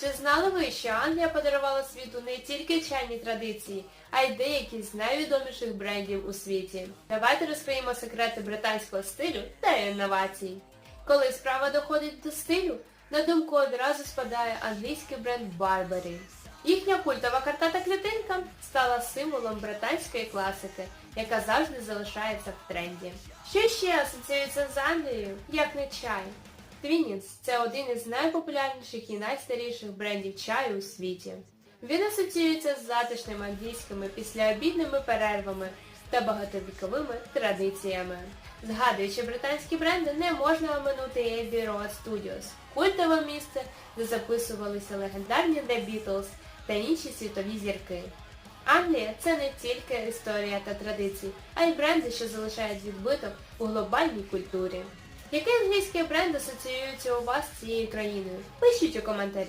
Чи знали ви, що Англія подарувала світу не тільки чайні традиції, а й деякі з найвідоміших брендів у світі? Давайте розкриємо секрети британського стилю та інновацій. Коли справа доходить до стилю, на думку одразу спадає англійський бренд Burberry. Їхня культова картата клітинка стала символом британської класики, яка завжди залишається в тренді. Що ще асоціюється з Англією, як не чай? Твініц це один із найпопулярніших і найстаріших брендів чаю у світі. Він асоціюється з затишними англійськими післяобідними перервами та багатовіковими традиціями. Згадуючи британські бренди, не можна оминути Abbey Road Studios – культове місце, де записувалися легендарні The Beatles та інші світові зірки. Англія це не тільки історія та традиції, а й бренди, що залишають відбиток у глобальній культурі. Який англійський бренд асоціюється у вас з цією країною? Пишіть у коментарі.